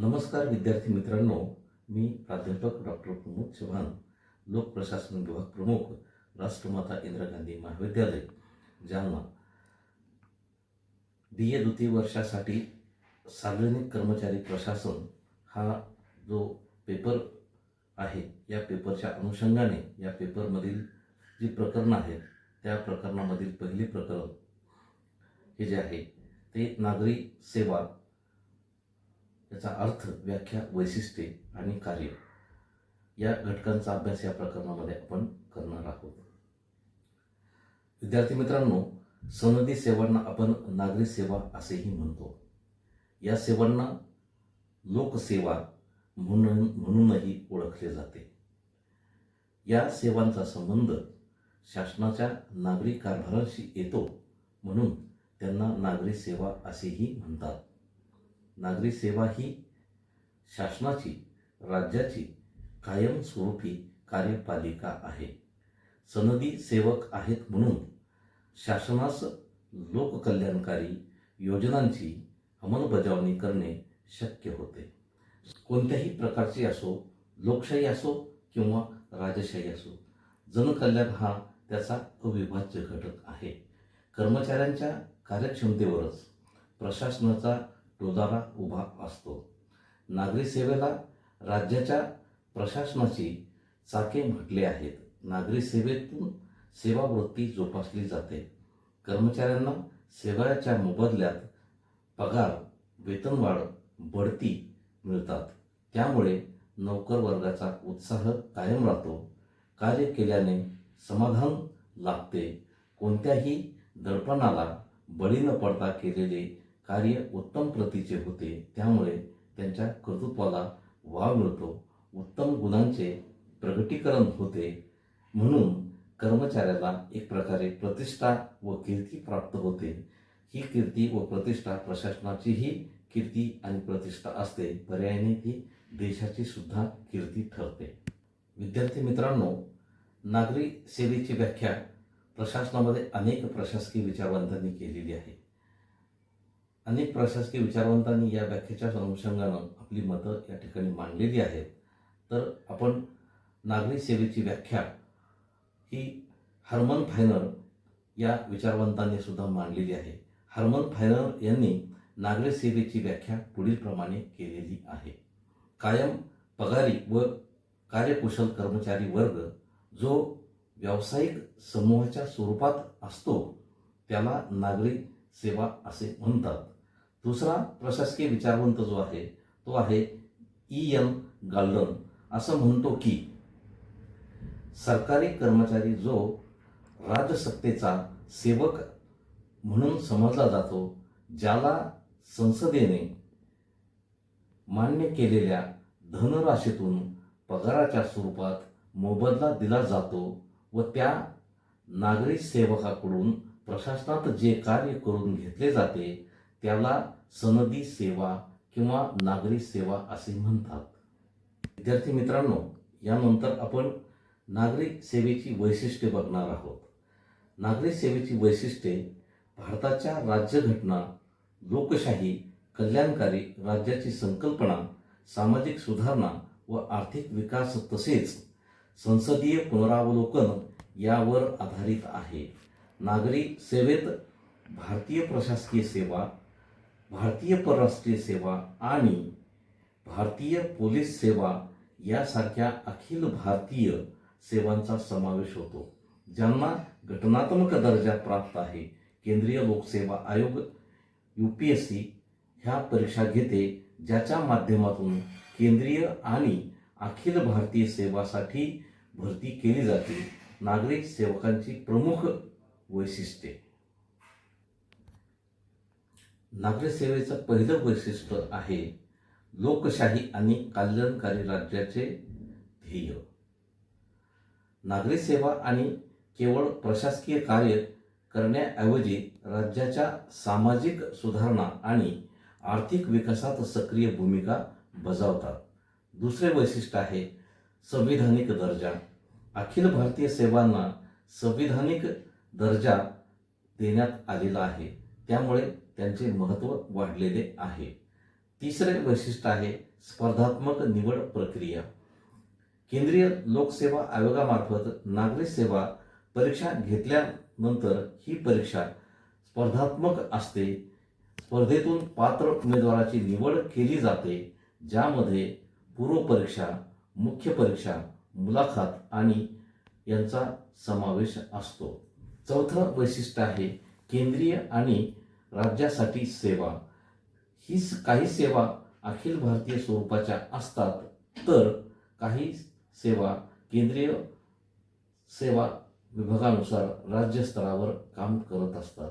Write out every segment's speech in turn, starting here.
नमस्कार विद्यार्थी मित्रांनो. मी प्राध्यापक डॉक्टर प्रमोद चव्हाण लोकप्रशासन विभाग प्रमुख राष्ट्रमाता इंदिरा गांधी महाविद्यालय जालना. बी ए द्वितीय वर्षासाठी सार्वजनिक कर्मचारी प्रशासन हा जो पेपर आहे या पेपरच्या अनुषंगाने या पेपरमधील जी प्रकरणं आहेत त्या प्रकरणामधील पहिले प्रकरण हे जे आहे ते नागरी सेवा याचा अर्थ व्याख्या वैशिष्ट्ये आणि कार्य. या घटकांचा अभ्यास या प्रकरणामध्ये आपण करणार आहोत. विद्यार्थी मित्रांनो सनदी सेवांना आपण नागरी सेवा असेही म्हणतो. या सेवांना लोकसेवा म्हणून म्हणूनही ओळखले जाते. या सेवांचा संबंध शासनाच्या नागरी कारभाराशी येतो म्हणून त्यांना नागरी सेवा असेही म्हणतात. नागरी सेवा ही शासनाची राज्याची कायमस्वरूपी कार्यपालिका आहे. सनदी सेवक आहेत म्हणून शासनास लोककल्याणकारी योजनांची अंमलबजावणी करणे शक्य होते. कोणत्याही प्रकारची असो लोकशाही असो किंवा राजशाही असो जनकल्याण हा त्याचा अविभाज्य घटक आहे. कर्मचाऱ्यांच्या कार्यक्षमतेवरच प्रशासनाचा डोलारा उभा असतो. नागरी सेवेला राज्याच्या प्रशासनाची चाके म्हटले आहेत. नागरी सेवेतून सेवावृत्ती जोपासली जाते. कर्मचाऱ्यांना सेवाच्या मोबदल्यात पगार वेतनवाढ बढती मिळतात. त्यामुळे नोकर वर्गाचा उत्साह कायम राहतो. कार्य केल्याने समाधान लागते कोणत्याही दडपणाला बळी न पडता केलेले कार्य उत्तम प्रतीचे होते त्यामुळे त्यांच्या कर्तृत्वाला वाव मिळतो. उत्तम गुणांचे प्रगटीकरण होते. म्हणून कर्मचाऱ्याला एक प्रकारे प्रतिष्ठा व कीर्ती प्राप्त होते. ही कीर्ती व प्रतिष्ठा प्रशासनाचीही कीर्ती आणि प्रतिष्ठा असते. पर्यायाने ती देशाची सुद्धा कीर्ती ठरते. विद्यार्थी मित्रांनो नागरी सेवेची व्याख्या प्रशासनामध्ये अनेक प्रशासकीय विचारवंतांनी केलेली आहे. अनेक प्रशासकीय विचारवंतांनी या व्याख्येच्या अनुषंगानं आपली मतं या ठिकाणी मांडलेली आहेत. तर आपण नागरी सेवेची व्याख्या ही हर्मन फायनर या विचारवंतांनी सुद्धा मांडलेली आहे. हर्मन फायनर यांनी नागरी सेवेची व्याख्या पुढीलप्रमाणे केलेली आहे. कायम पगारी व कार्यकुशल कर्मचारी वर्ग जो व्यावसायिक समूहाच्या स्वरूपात असतो त्याला नागरी सेवा असे म्हणतात. दुसरा प्रशासकीय विचारवंत जो आहे तो आहे ई एम गाल्डन असं म्हणतो की सरकारी कर्मचारी जो राजसत्तेचा सेवक म्हणून समजला जातो ज्याला संसदेने मान्य केलेल्या धनराशीतून पगाराच्या स्वरूपात मोबदला दिला जातो व त्या नागरी सेवकाकडून प्रशासनात जे कार्य करून घेतले जाते त्याला सनदी सेवा किंवा नागरी सेवा असे म्हणतात. विद्यार्थी मित्रांनो यानंतर आपण नागरी सेवेची वैशिष्ट्ये बघणार आहोत. नागरी सेवेची वैशिष्ट्ये भारताच्या राज्यघटना लोकशाही कल्याणकारी राज्याची संकल्पना सामाजिक सुधारणा व आर्थिक विकास तसेच संसदीय पुनरावलोकन यावर आधारित आहे. नागरी सेवेत भारतीय प्रशासकीय सेवा भारतीय परराष्ट्रीय सेवा आणि भारतीय पोलीस सेवा यासारख्या अखिल भारतीय सेवांचा समावेश होतो ज्यांना घटनात्मक दर्जा प्राप्त आहे. केंद्रीय लोकसेवा आयोग यू पी एस सी ह्या परीक्षा घेते ज्याच्या माध्यमातून केंद्रीय आणि अखिल भारतीय सेवासाठी भरती केली जाते. नागरिक सेवकांची प्रमुख वैशिष्ट्ये. नागरी सेवेचं पहिलं वैशिष्ट्य आहे लोकशाही आणि कल्याणकारी राज्याचे ध्येय. नागरी सेवा आणि केवळ प्रशासकीय कार्य करण्याऐवजी राज्याच्या सामाजिक सुधारणा आणि आर्थिक विकासात सक्रिय भूमिका बजावतात. दुसरे वैशिष्ट्य आहे संविधानिक दर्जा. अखिल भारतीय सेवांना संविधानिक दर्जा देण्यात आलेला आहे. त्यामुळे त्यांचे महत्त्व वाढलेले आहे. तिसरे वैशिष्ट्य आहे स्पर्धात्मक निवड प्रक्रिया. केंद्रीय लोकसेवा आयोगामार्फत नागरी सेवा परीक्षा घेतल्यानंतर ही परीक्षा स्पर्धात्मक असते. स्पर्धेतून पात्र उमेदवाराची निवड केली जाते ज्यामध्ये पूर्वपरीक्षा मुख्य परीक्षा मुलाखत आणि यांचा समावेश असतो. चौथं वैशिष्ट्य आहे केंद्रीय आणि राज्यासाठी सेवा. ही काही सेवा अखिल भारतीय स्वरूपाच्या असतात तर काही सेवा केंद्रीय सेवा विभागानुसार राज्यस्तरावर काम करत असतात.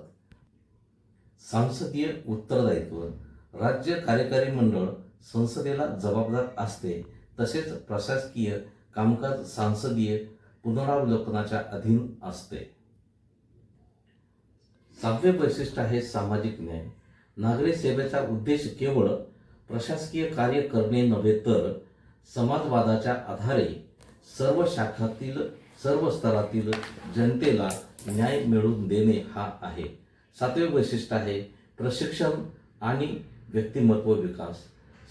सांसदीय उत्तरदायित्व. राज्य कार्यकारी मंडळ संसदेला जबाबदार असते तसेच प्रशासकीय कामकाज सांसदीय पुनरावलोकनाच्या अधीन असते. सहावे वैशिष्ट्य आहे सामाजिक न्याय. नागरी सेवेचा उद्देश केवळ प्रशासकीय कार्य करणे नव्हे तर समाजवादाच्या आधारे सर्व शाखातील सर्व स्तरातील जनतेला न्याय मिळवून देणे हा आहे. सातवे वैशिष्ट्य आहे प्रशिक्षण आणि व्यक्तिमत्व विकास.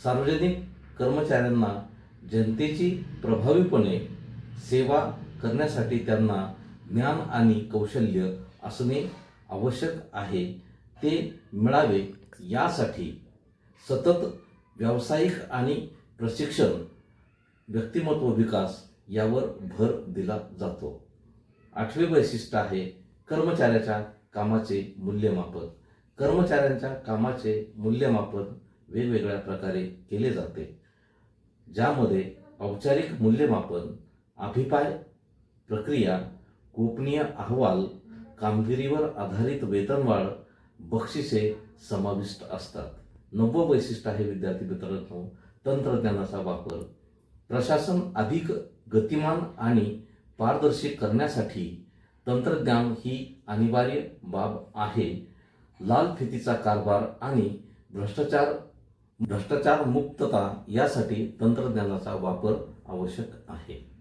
सार्वजनिक कर्मचाऱ्यांना जनतेची प्रभावीपणे सेवा करण्यासाठी त्यांना ज्ञान आणि कौशल्य असणे आवश्यक आहे ते मिळावे. यासाठी सतत व्यावसायिक आणि प्रशिक्षण व्यक्तिमत्व विकास यावर भर दिला जातो. आठवे वैशिष्ट्य आहे कर्मचाऱ्याच्या कामाचे मूल्यमापन. कर्मचाऱ्यांच्या कामाचे मूल्यमापन वेगवेगळ्या प्रकारे केले जाते ज्यामध्ये औपचारिक मूल्यमापन अभिप्राय प्रक्रिया गोपनीय अहवाल कामगिरीवर आधारित वेतनवाढ बक्षिसे समाविष्ट असतात. नववं वैशिष्ट्य आहे विद्यार्थी मित्रांनो तंत्रज्ञानाचा वापर. प्रशासन अधिक गतिमान आणि पारदर्शी करण्यासाठी तंत्रज्ञान ही अनिवार्य बाब आहे. लाल फितीचा कारभार आणि भ्रष्टाचार भ्रष्टाचार मुक्तता यासाठी तंत्रज्ञानाचा वापर आवश्यक आहे.